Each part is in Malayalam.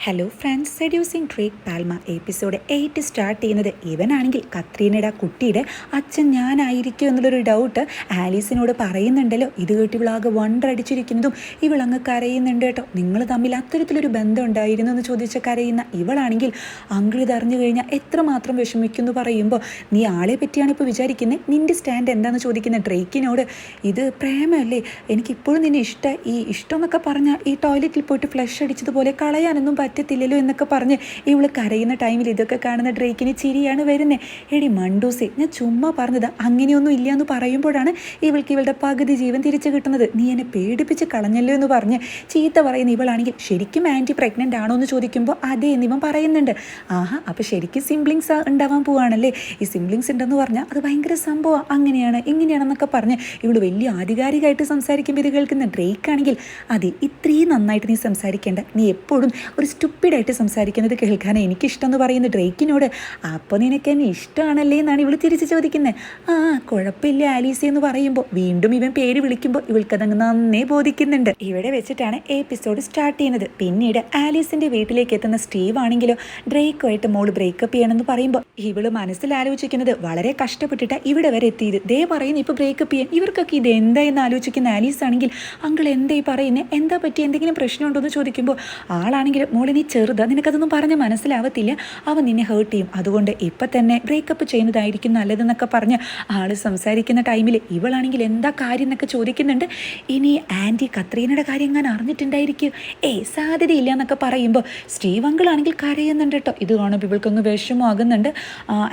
ഹലോ ഫ്രണ്ട്സ് സെഡ്യൂസിങ് ട്രീക്ക് പാൽമ എപ്പിസോഡ് എയ്റ്റ് സ്റ്റാർട്ട് ചെയ്യുന്നത് ഇവനാണെങ്കിൽ കത്രീനയുടെ കുട്ടിയുടെ അച്ഛൻ ഞാനായിരിക്കും എന്നുള്ളൊരു ഡൗട്ട് ആലീസിനോട് പറയുന്നുണ്ടല്ലോ. ഇത് കേട്ട് ഇവളാകെ വണ്ടർ അടിച്ചിരിക്കുന്നതും ഇവളങ്ങ് കരയുന്നുണ്ട് കേട്ടോ. നിങ്ങൾ തമ്മിൽ അത്തരത്തിലൊരു ബന്ധം ഉണ്ടായിരുന്നു എന്ന് ചോദിച്ച കരയുന്ന ഇവളാണെങ്കിൽ അങ്കിൾ ഇതറിഞ്ഞു കഴിഞ്ഞാൽ എത്രമാത്രം വിഷമിക്കുന്നു പറയുമ്പോൾ നീ ആളെ പറ്റിയാണ് ഇപ്പോൾ വിചാരിക്കുന്നത് നിന്റെ സ്റ്റാൻഡ് എന്താണെന്ന് ചോദിക്കുന്ന ഡ്രേക്കിനോട് ഇത് പ്രേമല്ലേ എനിക്കിപ്പോഴും നിന്നെ ഇഷ്ടം ഈ ഇഷ്ടം എന്നൊക്കെ പറഞ്ഞാൽ ഈ ടോയ്ലറ്റിൽ പോയിട്ട് ഫ്ലഷ് അടിച്ചതുപോലെ കളയാനൊന്നും പറ്റത്തില്ലല്ലോ എന്നൊക്കെ പറഞ്ഞ് ഇവൾ കരയുന്ന ടൈമിൽ ഇതൊക്കെ കാണുന്ന ഡ്രേക്കിന് ചിരിയാണ് വരുന്നത് എടി മണ്ടൂസെ ഞാൻ ചുമ്മാ പറഞ്ഞത് അങ്ങനെയൊന്നും ഇല്ല എന്ന് പറയുമ്പോഴാണ് ഇവൾക്ക് ഇവളുടെ പകുതി ജീവൻ തിരിച്ചു കിട്ടുന്നത്. നീ എന്നെ പേടിപ്പിച്ച് കളഞ്ഞല്ലോ എന്ന് പറഞ്ഞ് ചീത്ത പറയുന്ന ഇവളാണെങ്കിൽ ശരിക്കും ആന്റി പ്രഗ്നന്റ് ആണോ എന്ന് ചോദിക്കുമ്പോൾ അതേ എന്നിവൻ പറയുന്നുണ്ട്. ആഹാ അപ്പോൾ ശരിക്കും സിംബ്ലിങ്സ് ഉണ്ടാവാൻ പോവാണല്ലേ? ഈ സിംബ്ലിങ്സ് ഉണ്ടെന്ന് പറഞ്ഞാൽ അത് ഭയങ്കര സംഭവം. അങ്ങനെയാണ് ഇങ്ങനെയാണെന്നൊക്കെ പറഞ്ഞ് ഇവൾ വലിയ ആധികാരികമായിട്ട് സംസാരിക്കുമ്പോൾ ഇത് കേൾക്കുന്ന ഡ്രേക്ക് ആണെങ്കിൽ അതെ ഇത്രയും നന്നായിട്ട് നീ സംസാരിക്കേണ്ട. നീ എപ്പോഴും ഒരു സ്റ്റുപ്പിഡായിട്ട് സംസാരിക്കുന്നത് കേൾക്കാൻ എനിക്കിഷ്ടം എന്ന് പറയുന്ന ഡ്രേക്കിനോട് അപ്പോൾ നിനക്ക് എന്നെ ഇഷ്ടമാണല്ലേ എന്നാണ് ഇവൾ തിരിച്ച് ചോദിക്കുന്നത് ആ കുഴപ്പമില്ല ആലീസി എന്ന് പറയുമ്പോൾ വീണ്ടും ഇവൻ പേര് വിളിക്കുമ്പോൾ ഇവൾക്കതങ്ങ് നന്നേ ബോധിക്കുന്നുണ്ട്. ഇവിടെ വെച്ചിട്ടാണ് എപ്പിസോഡ് സ്റ്റാർട്ട് ചെയ്യുന്നത്. പിന്നീട് ആലീസിന്റെ വീട്ടിലേക്ക് എത്തുന്ന സ്റ്റീവ് ആണെങ്കിലോ ഡ്രേക്കുമായിട്ട് മോൾ ബ്രേക്കപ്പ് ചെയ്യണമെന്ന് പറയുമ്പോൾ ഇവൾ മനസ്സിൽ ആലോചിക്കുന്നത് വളരെ കഷ്ടപ്പെട്ടിട്ട് ഇവിടെ വരെ എത്തിയത്. ദേ പറയുന്നു ഇപ്പോൾ ബ്രേക്കപ്പ് ചെയ്യാൻ. ഇവർക്കൊക്കെ ഇത് എന്താ എന്ന് ആലോചിക്കുന്ന ആലീസ് ആണെങ്കിൽ അങ്കിൾ എന്തായി പറയുന്നത് എന്താ പറ്റി എന്തെങ്കിലും പ്രശ്നമുണ്ടോ? എന്ന് ചോദിക്കുമ്പോൾ ആളാണെങ്കിൽ മോളെ നീ ചെറുതാ. നിനക്കതൊന്നും പറഞ്ഞ് മനസ്സിലാവത്തില്ല. അവൻ നിന്നെ ഹേർട്ട് ചെയ്യും. അതുകൊണ്ട് ഇപ്പം തന്നെ ബ്രേക്കപ്പ് ചെയ്യുന്നതായിരിക്കും നല്ലതെന്നൊക്കെ പറഞ്ഞ് ആൾ സംസാരിക്കുന്ന ടൈമിൽ ഇവളാണെങ്കിൽ എന്താ കാര്യം എന്നൊക്കെ ചോദിക്കുന്നുണ്ട്. ഇനി ആന്റി കത്രീനയുടെ കാര്യം ഞാൻ അറിഞ്ഞിട്ടുണ്ടായിരിക്കും. ഏയ് സാധ്യതയില്ല എന്നൊക്കെ പറയുമ്പോൾ സ്റ്റീവ് അങ്കിളാണെങ്കിൽ കരയുന്നുണ്ട് കേട്ടോ. ഇത് കാണുമ്പോൾ ഇവൾക്കൊന്ന് വിഷമമാകുന്നുണ്ട്.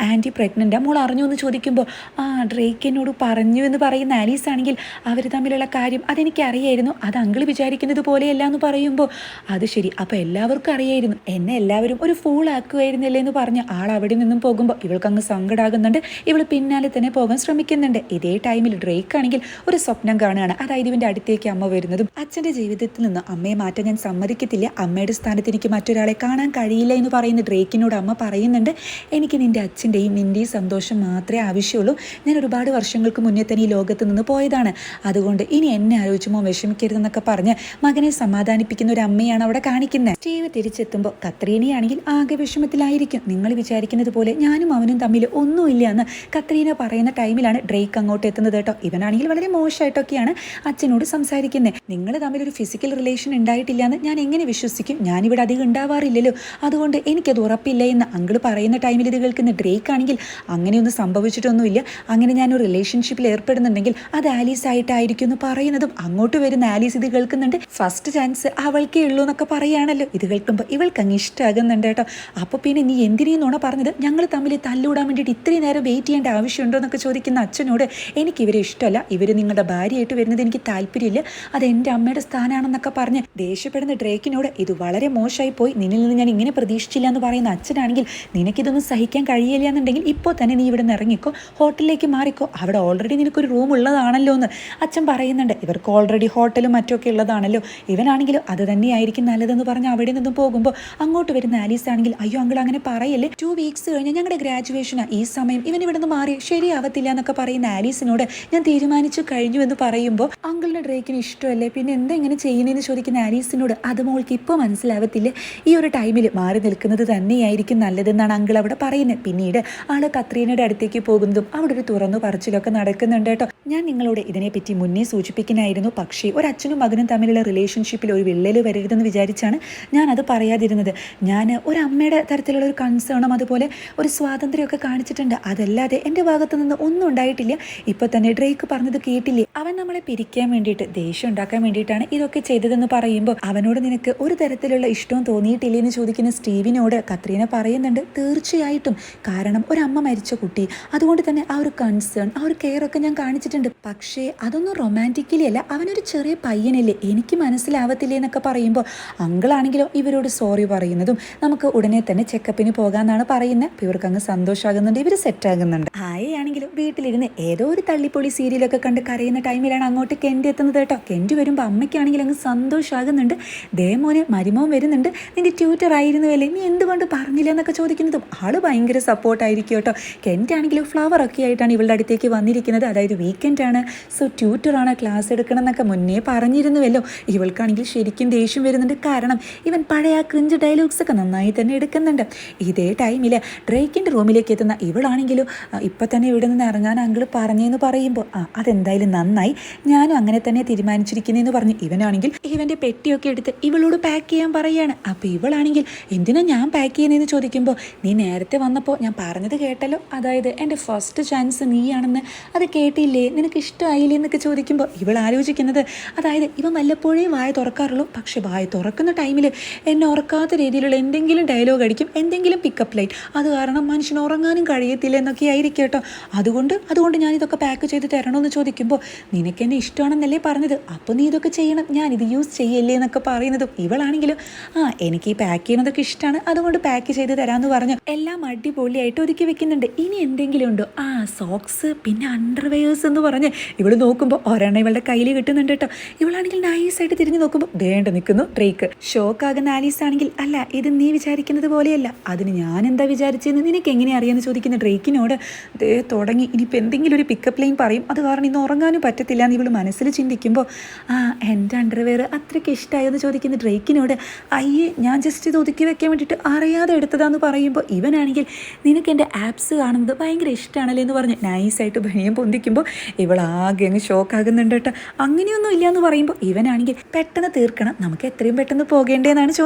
ആന്റി പ്രഗ്നന്റ് മോൾ അറിഞ്ഞു എന്ന് ചോദിക്കുമ്പോൾ ആ ഡ്രേക്ക് എന്നോട് പറഞ്ഞു എന്ന് പറയുന്ന ആലീസ് ആണെങ്കിൽ അവർ തമ്മിലുള്ള കാര്യം അതെനിക്കറിയായിരുന്നു. അത് അങ്കിൾ വിചാരിക്കുന്നത് പോലെയല്ല എന്ന് പറയുമ്പോൾ അത് ശരി. അപ്പോൾ എല്ലാവർക്കും അറിയായിരുന്നു എന്നെ എല്ലാവരും ഒരു ഫൂൾ ആക്കുമായിരുന്നില്ലേ എന്ന് പറഞ്ഞ് ആൾ അവിടെ നിന്നും പോകുമ്പോൾ ഇവൾക്ക് അങ്ങ് സങ്കടാകുന്നുണ്ട്. ഇവൾ പിന്നാലെ തന്നെ പോകാൻ ശ്രമിക്കുന്നുണ്ട്. ഇതേ ടൈമിൽ ഡ്രേക്ക് ആണെങ്കിൽ ഒരു സ്വപ്നം കാണുകയാണ്. അതായത് ഇവന്റെ അടുത്തേക്ക് അമ്മ വരുന്നതും. അച്ഛന്റെ ജീവിതത്തിൽ നിന്ന് അമ്മയെ മാറ്റാൻ ഞാൻ സമ്മതിക്കത്തില്ല. അമ്മയുടെ സ്ഥാനത്ത് എനിക്ക് മറ്റൊരാളെ കാണാൻ കഴിയില്ല എന്ന് പറയുന്ന ഡ്രേക്കിനോട് അമ്മ പറയുന്നുണ്ട്. എനിക്ക് നിന്റെ അച്ഛന്റെയും നിന്റെയും സന്തോഷം മാത്രമേ ആവശ്യമുള്ളൂ. ഞാൻ ഒരുപാട് വർഷങ്ങൾക്ക് മുന്നേ തന്നെ ഈ ലോകത്ത് നിന്ന് പോയതാണ്. അതുകൊണ്ട് ഇനി എന്നെ ആലോചിച്ചുമോ വിഷമിക്കരുതെന്നൊക്കെ പറഞ്ഞ് മകനെ സമാധാനിപ്പിക്കുന്ന ഒരു അമ്മയാണ് അവിടെ കാണിക്കുന്നത് തിരിച്ചെത്തുമ്പോൾ കത്രീനയാണെങ്കിൽ ആകെ വിഷമത്തിലായിരിക്കും. നിങ്ങൾ വിചാരിക്കുന്നത് പോലെ ഞാനും അവനും തമ്മിൽ ഒന്നുമില്ല എന്ന് കത്രീന പറയുന്ന ടൈമിലാണ് ഡ്രേക്ക് അങ്ങോട്ട് എത്തുന്നത് കേട്ടോ. ഇവനാണെങ്കിൽ വളരെ മോശമായിട്ടൊക്കെയാണ് അച്ഛനോട് സംസാരിക്കുന്നത് നിങ്ങൾ തമ്മിൽ ഒരു ഫിസിക്കൽ റിലേഷൻ ഉണ്ടായിട്ടില്ല എന്ന് ഞാൻ എങ്ങനെ വിശ്വസിക്കും? ഞാനിവിടെ അധികം ഉണ്ടാവാറില്ലല്ലോ. അതുകൊണ്ട് എനിക്കത് ഉറപ്പില്ല എന്ന് അങ്കിൾ പറയുന്ന ടൈമിൽ ഇത് കേൾക്കുന്ന ഡ്രേക്ക് ആണെങ്കിൽ അങ്ങനെയൊന്നും സംഭവിച്ചിട്ടൊന്നുമില്ല. അങ്ങനെ ഞാൻ ഒരു റിലേഷൻഷിപ്പിൽ ഏർപ്പെടുന്നുണ്ടെങ്കിൽ അത് ആലീസ് ആയിട്ടായിരിക്കും എന്ന് പറയുന്നതും അങ്ങോട്ട് വരുന്ന ആലീസ് ഇത് കേൾക്കുന്നുണ്ട്. ഫസ്റ്റ് ചാൻസ് അവൾക്കേ ഉള്ളൂ എന്നൊക്കെ പറയുകയാണല്ലോ. ഇത് കേൾക്കുമ്പോൾ ഇവൾക്ക് അങ്ങ് ഇഷ്ടമാകുന്നുണ്ട് കേട്ടോ. അപ്പോൾ പിന്നെ നീ എന്തിനേയും നുണ പറഞ്ഞത്? ഞങ്ങൾ തമ്മിൽ തല്ലൂടാൻ വേണ്ടിയിട്ട് ഇത്രയും നേരം വെയിറ്റ് ചെയ്യേണ്ട ആവശ്യമുണ്ടോ എന്നൊക്കെ ചോദിക്കുന്ന അച്ഛനോട് എനിക്ക് ഇവരെ ഇഷ്ടമല്ല. ഇവർ നിങ്ങളുടെ ഭാര്യയായിട്ട് വരുന്നത് എനിക്ക് താല്പര്യമില്ല. അത് എന്റെ അമ്മയുടെ സ്ഥാനമാണെന്നൊക്കെ പറഞ്ഞ് ദേഷ്യപ്പെടുന്ന ഡ്രേക്കിനോട് ഇത് വളരെ മോശമായി പോയി. നിന്നിൽ നിന്ന് ഞാൻ ഇങ്ങനെ പ്രതീക്ഷിച്ചില്ല എന്ന് പറയുന്ന അച്ഛനാണെങ്കിൽ നിനക്കിതൊന്നും സഹിക്കാൻ കഴിയില്ല എന്നുണ്ടെങ്കിൽ ഇപ്പോൾ തന്നെ നീ ഇവിടെ നിന്ന് ഇറങ്ങിക്കോ. ഹോട്ടലിലേക്ക് മാറിക്കോ. അവിടെ ഓൾറെഡി നിനക്കൊരു റൂം ഉള്ളതാണല്ലോ എന്ന് അച്ഛൻ പറയുന്നുണ്ട്. ഇവർക്ക് ഓൾറെഡി ഹോട്ടലും മറ്റൊക്കെ ഉള്ളതാണല്ലോ. ഇവനാണെങ്കിലും അത് തന്നെയായിരിക്കും നല്ലതെന്ന് പറഞ്ഞ് അവിടെ നിന്നും പോകുമ്പോൾ അങ്ങോട്ട് വരുന്ന ആലീസ് ആണെങ്കിൽ അയ്യോ അങ്കിൾ അങ്ങനെ പറയല്ലേ? ടു വീക്സ് കഴിഞ്ഞ് ഞങ്ങളുടെ ഗ്രാജുവേഷനാണ് ഈ സമയം ഇവൻ ഇവിടെ നിന്ന് മാറി. ശരിയാവത്തില്ല എന്നൊക്കെ പറയുന്ന ആലീസിനോട് ഞാൻ തീരുമാനിച്ചു കഴിഞ്ഞു എന്ന് പറയുമ്പോൾ അങ്കിളിന്റെ ഡ്രേക്കിന് ഇഷ്ടമല്ലേ? പിന്നെ എന്താ ഇങ്ങനെ ചെയ്യുന്നതെന്ന് ചോദിക്കുന്ന ആലീസിനോട് അത് മോൾക്ക് ഇപ്പോൾ മനസ്സിലാവത്തില്ല. ഈ ഒരു ടൈമിൽ മാറി നിൽക്കുന്നത് തന്നെയായിരിക്കും നല്ലതെന്നാണ് അങ്കിൾ അവിടെ പറയുന്നത്. പിന്നീട് ആൾ കത്രീനയുടെ അടുത്തേക്ക് പോകുന്നതും അവിടെ ഒരു തുറന്നു പറച്ചിലൊക്കെ നടക്കുന്നുണ്ട് കേട്ടോ. ഞാൻ നിങ്ങളോട് ഇതിനെപ്പറ്റി മുന്നേ സൂചിപ്പിക്കുന്നതായിരുന്നു പക്ഷേ ഒരു അച്ഛനും മകനും തമ്മിലുള്ള റിലേഷൻഷിപ്പിൽ ഒരു വിള്ളൽ വരരുതെന്ന് വിചാരിച്ചാണ് ഞാൻ അത് പറയാതിരുന്നത്. ഞാൻ ഒരു അമ്മയുടെ തരത്തിലുള്ള ഒരു കൺസേണും അതുപോലെ ഒരു സ്വാതന്ത്ര്യമൊക്കെ കാണിച്ചിട്ടുണ്ട്. അതല്ലാതെ എന്റെ ഭാഗത്തു നിന്ന് ഒന്നും ഉണ്ടായിട്ടില്ല. ഇപ്പോൾ തന്നെ ഡ്രേക്ക് പറഞ്ഞത് കേട്ടില്ലേ? അവൻ നമ്മളെ പിരിക്കാൻ വേണ്ടിയിട്ട് ദേഷ്യം ഉണ്ടാക്കാൻ വേണ്ടിയിട്ടാണ് ഇതൊക്കെ ചെയ്തതെന്ന് പറയുമ്പോൾ അവനോട് നിനക്ക് ഒരു തരത്തിലുള്ള ഇഷ്ടവും തോന്നിയിട്ടില്ലേ എന്ന് ചോദിക്കുന്ന സ്റ്റീവിനോട് കത്രീന പറയുന്നുണ്ട്. തീർച്ചയായിട്ടും. കാരണം ഒരു അമ്മ മരിച്ച കുട്ടി. അതുകൊണ്ട് തന്നെ ആ ഒരു കൺസേൺ ആ ഒരു കെയർ ഒക്കെ ഞാൻ കാണിച്ചിട്ടുണ്ട്. പക്ഷേ അതൊന്നും റൊമാന്റിക്കലി അല്ല. അവനൊരു ചെറിയ പയ്യനല്ലേ? എനിക്ക് മനസ്സിലാവത്തില്ലേ എന്നൊക്കെ പറയുമ്പോൾ അങ്കിളാണെങ്കിലോ ഇവരോട് സോറി പറയുന്നതും നമുക്ക് ഉടനെ തന്നെ ചെക്കപ്പിന് പോകാമെന്നാണ് പറയുന്നത്. അപ്പോൾ ഇവർക്ക് അങ്ങ് സന്തോഷമാകുന്നുണ്ട് ഇവർ സെറ്റാകുന്നുണ്ട് ആണെങ്കിലും വീട്ടിലിരുന്ന് ഏതോ ഒരു തള്ളിപ്പൊളി സീരിയലൊക്കെ കണ്ട് കരയുന്ന ടൈമിലാണ് അങ്ങോട്ട് കെൻഡി എത്തുന്നത് കേട്ടോ. കെൻഡി വരുമ്പോൾ അമ്മയ്ക്കാണെങ്കിൽ അങ്ങ് സന്തോഷമാകുന്നുണ്ട്. ദേമോനെ മരുമോൻ വരുന്നുണ്ട്. നിന്റെ ട്യൂറ്റർ ആയിരുന്നു അല്ലേ? നീ എന്തുകൊണ്ട് പറഞ്ഞില്ല എന്നൊക്കെ ചോദിക്കുന്നതും ആൾ ഭയങ്കര സപ്പോർട്ടായിരിക്കും കേട്ടോ. കെന്റ് ആണെങ്കിലും ഫ്ലവർ ഒക്കെ ആയിട്ടാണ് ഇവളുടെ അടുത്തേക്ക് വന്നിരിക്കുന്നത്. അതായത് വീക്കെൻഡ് ആണ്. സോ ട്യൂറ്ററാണ് ക്ലാസ് എടുക്കണം എന്നൊക്കെ മുന്നേ പറഞ്ഞിരുന്നുവല്ലോ. ഇവൾക്കാണെങ്കിൽ ശരിക്കും ദേഷ്യം വരുന്നുണ്ട്. കാരണം ഇവൻ പഴയ ആ ക്രിഞ്ച് ഡയലോഗ്സ് ഒക്കെ നന്നായി തന്നെ എടുക്കുന്നുണ്ട്. ഇതേ ടൈമിൽ ഡ്രേക്കിന്റെ റൂമിലേക്ക് എത്തുന്ന ഇവളാണെങ്കിലും ഇപ്പം തന്നെ ഇവിടെ നിന്ന് ഇറങ്ങാൻ അങ്കിൾ പറഞ്ഞെന്ന് പറയുമ്പോൾ ആ അതെന്തായാലും നന്നായി. ഞാനും അങ്ങനെ തന്നെ തീരുമാനിച്ചിരിക്കുന്നതെന്ന് പറഞ്ഞ്. ഇവനാണെങ്കിൽ ഇവന്റെ പെട്ടിയൊക്കെ എടുത്ത് ഇവളോട് പാക്ക് ചെയ്യാൻ പറയുകയാണ് അപ്പോൾ ഇവളാണെങ്കിൽ എന്തിനാ ഞാൻ പാക്ക് ചെയ്യുന്നതെന്ന് ചോദിക്കുമ്പോൾ നീ നേരത്തെ വന്നപ്പോൾ ഞാൻ പറഞ്ഞത് കേട്ടല്ലോ. അതായത് എന്റെ ഫസ്റ്റ് ചാൻസ് നീയാണെന്ന്. അത് കേട്ടില്ലേ? നിനക്ക് ഇഷ്ടമായില്ലേ എന്നൊക്കെ ചോദിക്കുമ്പോൾ ഇവൾ ആലോചിക്കുന്നത് അതായത് ഇവ വല്ലപ്പോഴേ വായ തുറക്കാറുള്ളൂ. പക്ഷേ വായ തുറക്കുന്ന ടൈമിൽ എന്നെ ഉറക്കാത്ത രീതിയിലുള്ള എന്തെങ്കിലും ഡയലോഗ് അടിക്കും എന്തെങ്കിലും പിക്കപ്പ് ലൈൻ അത് കാരണം മനുഷ്യന് ഉറങ്ങാനും കഴിയത്തില്ല എന്നൊക്കെ ആയിരിക്കും കേട്ടോ. അതുകൊണ്ട് അതുകൊണ്ട് ഞാൻ ഇതൊക്കെ പാക്ക് ചെയ്ത് തരണമെന്ന് ചോദിക്കുമ്പോൾ നിനക്ക് എന്നെ ഇഷ്ടമാണെന്നല്ലേ പറഞ്ഞത്? അപ്പോൾ നീ ഇതൊക്കെ ചെയ്യണം. ഞാൻ ഇത് യൂസ് ചെയ്യല്ലേ എന്നൊക്കെ പറയുന്നതും ഇവളാണെങ്കിലും ആ എനിക്ക് ഈ പാക്ക് ചെയ്യുന്നതൊക്കെ ഇഷ്ടമാണ് അതുകൊണ്ട് പാക്ക് ചെയ്ത് തരാമെന്ന് പറഞ്ഞു. എല്ലാം അടിപൊളിയായിട്ട് ഒതുക്കി വെക്കുന്നുണ്ട്. ഇനി എന്തെങ്കിലും ഉണ്ടോ? ആ സോക്സ് പിന്നെ അണ്ടർവെയേഴ്സ് എന്ന് പറഞ്ഞ് ഇവൾ നോക്കുമ്പോൾ ഒരെണ്ണം ഇവളുടെ കയ്യിൽ കിട്ടുന്നുണ്ട് കേട്ടോ. ഇവളാണെങ്കിൽ നൈസായിട്ട് തിരിഞ്ഞ് നോക്കുമ്പോൾ വേണ്ട നിൽക്കുന്നു ഡ്രേക്ക് ഷോക്കാകുന്ന ആലീസ് ആണെങ്കിൽ അല്ല ഇത് നീ വിചാരിക്കുന്നത് പോലെയല്ല. അതിന് ഞാൻ എന്താ വിചാരിച്ചതെന്ന് നിനക്ക് എങ്ങനെ അറിയാമെന്ന് ചോദിക്കുന്ന ഡ്രേക്കിനോട് ദേ തുടങ്ങി. ഇനിയിപ്പോൾ എന്തെങ്കിലും ഒരു പിക്കപ്പ് ലൈൻ പറയും. അത് കാരണം ഇന്ന് ഉറങ്ങാനും പറ്റത്തില്ല എന്ന് ഇവൾ മനസ്സിൽ ചിന്തിക്കുമ്പോൾ ആ എന്റെ അണ്ടർവെയർ അത്രയ്ക്ക് ഇഷ്ടമായെന്ന് ചോദിക്കുന്ന ഡ്രേക്കിനോട് അയ്യേ ഞാൻ ജസ്റ്റ് ഇത് ഒതുക്കി വെക്കാൻ വേണ്ടിയിട്ട് അറിയാതെ എടുത്തതാന്ന് പറയുമ്പോൾ ഇവനാണെങ്കിൽ നിനക്ക് എന്റെ ആപ്സ് കാണുന്നത് ഭയങ്കര ഇഷ്ടമാണല്ലേ എന്ന് പറഞ്ഞ് നൈസായിട്ട് ഭയം പൊന്തിക്കുമ്പോൾ ഇവൾ ആകെ അങ്ങ് ഷോക്കാകുന്നുണ്ട് കേട്ടോ. അങ്ങനെയൊന്നും ഇല്ല എന്ന് പറയുമ്പോൾ ഇവനാണെങ്കിൽ പെട്ടെന്ന് തീർക്കണം. നമുക്ക് എത്രയും പെട്ടെന്ന് പോകേണ്ടതെന്നാണ് ചോദിക്കുന്നത്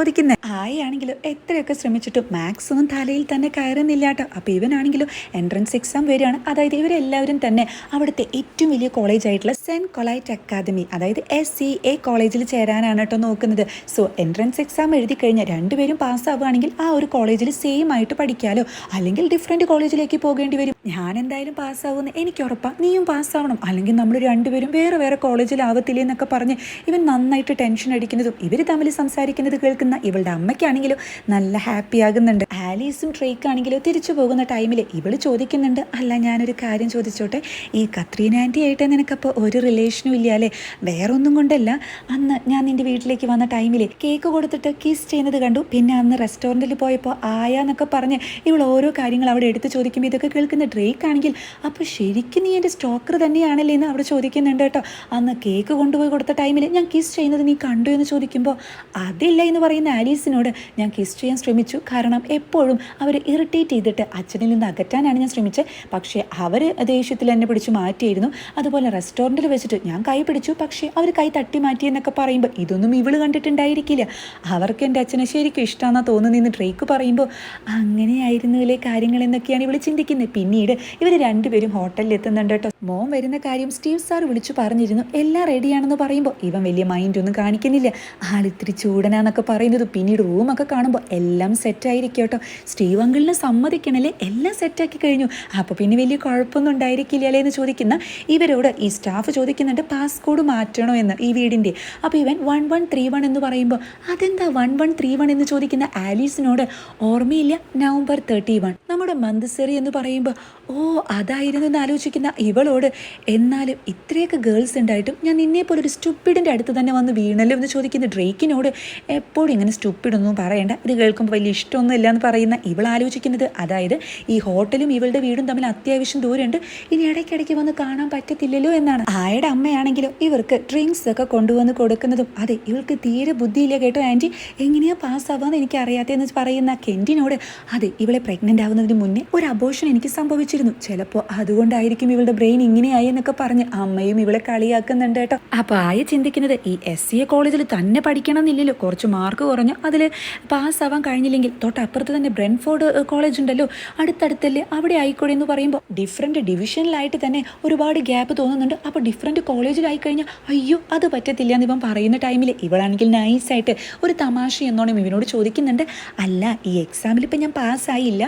ആയാണെങ്കിലും എത്രയൊക്കെ ശ്രമിച്ചിട്ടും മാത്സ് ഒന്നും തലയിൽ തന്നെ കയറുന്നില്ല കേട്ടോ അപ്പോൾ ഇവനാണെങ്കിലും എൻട്രൻസ് എക്സാം വരികയാണ്. അതായത് ഇവരെല്ലാവരും തന്നെ അവിടുത്തെ ഏറ്റവും വലിയ കോളേജ് ആയിട്ടുള്ള സെന്റ് കൊളൈറ്റ് അക്കാദമി അതായത് എസ് സി എ കോളേജിൽ ചേരാനാണ് കേട്ടോ നോക്കുന്നത്. സോ എൻട്രൻസ് എക്സാം എഴുതി കഴിഞ്ഞാൽ രണ്ടുപേരും പാസ്സാവുകയാണെങ്കിൽ ആ ഒരു കോളേജിൽ സെയിം ആയിട്ട് പഠിക്കാലോ. അല്ലെങ്കിൽ ഡിഫറെന്റ് കോളേജിലേക്ക് പോകേണ്ടി വരും. ഞാൻ എന്തായാലും പാസ്സാവുമെന്ന് എനിക്ക് ഉറപ്പാണ് നീയും പാസ്സാവണം. അല്ലെങ്കിൽ നമ്മൾ രണ്ടുപേരും വേറെ വേറെ കോളേജിലാവത്തില്ലേ എന്നൊക്കെ പറഞ്ഞ് ഇവൻ നന്നായിട്ട് ടെൻഷൻ അടിക്കുന്നതും ഇവർ തമ്മിൽ സംസാരിക്കുന്നത് കേൾക്കുന്ന ഇവളുടെ അമ്മയ്ക്കാണെങ്കിലും നല്ല ഹാപ്പി ആകുന്നുണ്ട്. ആലീസും ട്രേക്കാണെങ്കിലും തിരിച്ചു പോകുന്ന ടൈമിൽ ഇവൾ ചോദിക്കുന്നുണ്ട് അല്ല ഞാനൊരു കാര്യം ചോദിച്ചോട്ടെ? ഈ കത്രീന ആന്റി ആയിട്ട് നിനക്കപ്പോൾ ഒരു റിലേഷനും ഇല്ല അല്ലേ? വേറെ ഒന്നും കൊണ്ടല്ല. അന്ന് ഞാൻ നിന്റെ വീട്ടിലേക്ക് വന്ന ടൈമിൽ കേക്ക് കൊടുത്തിട്ട് കിസ് ചെയ്യുന്നത് കണ്ടു. പിന്നെ അന്ന് റെസ്റ്റോറന്റിൽ പോയപ്പോൾ ആയാന്നൊക്കെ പറഞ്ഞ് ഇവൾ ഓരോ കാര്യങ്ങൾ അവിടെ എടുത്ത് ചോദിക്കുമ്പോൾ ഇതൊക്കെ കേൾക്കുന്ന ഡ്രേക്ക് ആണെങ്കിൽ അപ്പോൾ ശരിക്കും നീ എന്റെ സ്റ്റോക്കർ തന്നെയാണല്ലേ എന്ന് അവിടെ ചോദിക്കുന്നുണ്ട് കേട്ടോ. അന്ന് കേക്ക് കൊണ്ടുപോയി കൊടുത്ത ടൈമിൽ ഞാൻ കിസ് ചെയ്യുന്നത് നീ കണ്ടു എന്ന് ചോദിക്കുമ്പോൾ അതില്ല എന്ന് പറയുന്ന ആലീസിനോട് ഞാൻ കിസ് ചെയ്യാൻ ശ്രമിച്ചു. കാരണം എപ്പോഴും അവർ ഇറിറ്റേറ്റ് ചെയ്തിട്ട് അച്ഛനിൽ നിന്ന് അകറ്റാനാണ് ഞാൻ ശ്രമിച്ചത്. പക്ഷേ അവർ ദേഷ്യത്തിൽ എന്നെ പിടിച്ച് മാറ്റിയിരുന്നു. അതുപോലെ റെസ്റ്റോറന്റിൽ വെച്ചിട്ട് ഞാൻ കൈ പിടിച്ചു. പക്ഷേ അവർ കൈ തട്ടി മാറ്റി എന്നൊക്കെ പറയുമ്പോൾ ഇതൊന്നും ഇവൾ കണ്ടിട്ടുണ്ടായിരിക്കില്ല. അവർക്ക് എന്റെ അച്ഛനെ ശരിക്കും ഇഷ്ടമാണെന്നാണ് തോന്നുന്നതെന്ന് ഡ്രേക്ക് പറയുമ്പോൾ അങ്ങനെയായിരുന്നു ഇല്ലേ കാര്യങ്ങൾ എന്നൊക്കെയാണ് ഇവൾ ചിന്തിക്കുന്നത് പിന്നീട് ഇവർ രണ്ടുപേരും ഹോട്ടലിൽ എത്തുന്നുണ്ട് കേട്ടോ. മോൻ വരുന്ന കാര്യം സ്റ്റീവ് സാർ വിളിച്ചു പറഞ്ഞിരുന്നു. എല്ലാം റെഡിയാണെന്ന് പറയുമ്പോൾ ഇവൻ വലിയ മൈൻഡ് ഒന്നും കാണിക്കുന്നില്ല. ആളിത്തിരി ചൂടനാന്നൊക്കെ പറയുന്നത് പിന്നീട് റൂമൊക്കെ കാണുമ്പോൾ എല്ലാം സെറ്റായിരിക്കും കേട്ടോ. സ്റ്റീവ് അങ്കിളിനെ സമ്മതിക്കണല്ലേ? എല്ലാം സെറ്റാക്കി കഴിഞ്ഞു. അപ്പോൾ പിന്നെ വലിയ കുഴപ്പമൊന്നും ഉണ്ടായിരിക്കില്ല അല്ലേ എന്ന് ചോദിക്കുന്ന ഇവരോട് ഈ സ്റ്റാഫ് ചോദിക്കുന്നുണ്ട് പാസ്കോഡ് മാറ്റണോ എന്ന് ഈ വീടിന്റെ? അപ്പോൾ ഇവൻ വൺ വൺ ത്രീ വൺ എന്ന് പറയുമ്പോൾ അതെന്താ വൺ വൺ ത്രീ വൺ എന്ന് ചോദിക്കുന്ന ആലീസിനോട് ഓർമ്മയില്ല നവംബർ തേർട്ടി വൺ നമ്മുടെ മന്ദസറി എന്ന് പറയുമ്പോൾ ഓ അതായിരുന്നു എന്ന് ആലോചിക്കുന്ന ഇവളോട് എന്നാലും ഇത്രയൊക്കെ ഗേൾസ് ഉണ്ടായിട്ടും ഞാൻ നിന്നെ പോലെ ഒരു സ്റ്റുപ്പിഡിന്റെ അടുത്ത് തന്നെ വന്ന് വീണല്ലോ എന്ന് ചോദിക്കുന്ന ഡ്രേക്കിനോട് എപ്പോഴും ഇങ്ങനെ സ്റ്റുപ്പിടൊന്നും പറയേണ്ട. ഇത് കേൾക്കുമ്പോൾ വലിയ ഇഷ്ടമൊന്നും ഇല്ല എന്ന് പറയുന്ന ഇവൾ ആലോചിക്കുന്നത്. അതായത് ഈ ഹോട്ടലും ഇവളുടെ വീടും തമ്മിൽ അത്യാവശ്യം ദൂരമുണ്ട്. ഇനി ഇടയ്ക്കിടയ്ക്ക് വന്ന് കാണാൻ പറ്റത്തില്ലല്ലോ എന്നാണ്. ആയുടെ അമ്മയാണെങ്കിലും ഇവർക്ക് ഡ്രിങ്ക്സ് ഒക്കെ കൊണ്ടുവന്ന് കൊടുക്കുന്നതും. അതെ ഇവൾക്ക് തീരെ ബുദ്ധിയില്ല കേട്ടോ ആന്റി എങ്ങനെയാ പാസ്സാവാന്ന് എനിക്ക് അറിയാത്തതെന്ന് പറയുന്ന കെന്റിനോട് അതെ ഇവളെ പ്രഗ്നന്റ് ആവുന്നതിന് മുന്നേ ഒരു അബോഷൻ എനിക്ക് സംഭവിച്ചിരുന്നു. ചിലപ്പോൾ അതുകൊണ്ടായിരിക്കും ഇവളുടെ ബ്രെയിൻ ഇങ്ങനെയായി എന്നൊക്കെ പറഞ്ഞ് അമ്മയും ഇവളെ കളിയാക്കുന്നുണ്ട് കേട്ടോ. അപ്പോൾ ആയ ചിന്തിക്കുന്നത് ഈ എസ് സി എ കോളേജിൽ തന്നെ പഠിക്കണം എന്നില്ലല്ലോ കുറച്ച് മാർക്ക് കുറഞ്ഞു അതിൽ പാസ്സാവാൻ കഴിഞ്ഞില്ലെങ്കിൽ തൊട്ടപ്പുറത്ത് തന്നെ ബ്രെൻഫോർഡ് കോളേജ് ഉണ്ടല്ലോ. അടുത്തടുത്തല്ലേ അവിടെ ആയിക്കോടെ എന്ന് പറയുമ്പോൾ ഡിഫറെന്റ് ഡിവിഷനിലായിട്ട് തന്നെ ഒരുപാട് ഗ്യാപ്പ് തോന്നുന്നുണ്ട്. അപ്പോൾ ഡിഫറെന്റ് കോളേജിലായി കഴിഞ്ഞാൽ അയ്യോ അത് പറ്റത്തില്ല എന്ന് ഇവൻ പറയുന്ന ടൈമിൽ ഇവളാണെങ്കിൽ നൈസായിട്ട് ഒരു തമാശ എന്നോണം ഇവനോട് ചോദിക്കുന്നുണ്ട്. അല്ല ഈ എക്സാമിൽ ഇപ്പം ഞാൻ പാസ്സായില്ല